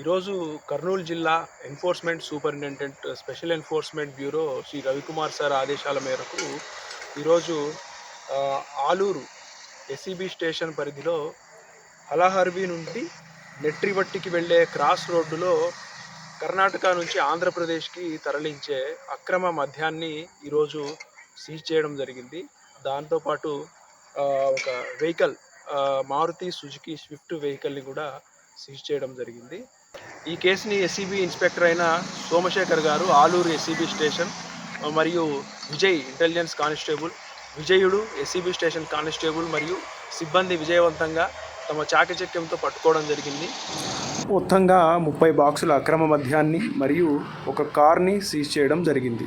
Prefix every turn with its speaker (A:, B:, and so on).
A: ఈరోజు కర్నూలు జిల్లా enforcement superintendent special enforcement bureau Shri Ravikumar sir ఆదేశాల మేరకు ఈరోజు ఆలూరు ఎస్సీబీ స్టేషన్ పరిధిలో హలహర్వి నుండి నెట్రివట్టికి వెళ్ళే క్రాస్ రోడ్డులో కర్ణాటక నుంచి ఆంధ్రప్రదేశ్కి తరలించే అక్రమ మద్యాన్ని ఈరోజు సీజ్ చేయడం జరిగింది. దాంతోపాటు ఒక వెహికల్ మారుతి సుజుకి స్విఫ్ట్ వెహికల్ని కూడా సీజ్ చేయడం జరిగింది. ఈ కేసుని ఎస్సీబీ ఇన్స్పెక్టర్ అయిన సోమశేఖర్ గారు ఆలూరు ఎస్సీబీ స్టేషన్ మరియు Vijay intelligence constable Vijayudu SCB station constable మరియు సిబ్బంది విజయవంతంగా తమ చాకచక్యంతో పట్టుకోవడం జరిగింది. మొత్తంగా ముప్పై బాక్సుల అక్రమ మద్యాన్ని మరియు ఒక కార్ని సీజ్ చేయడం జరిగింది.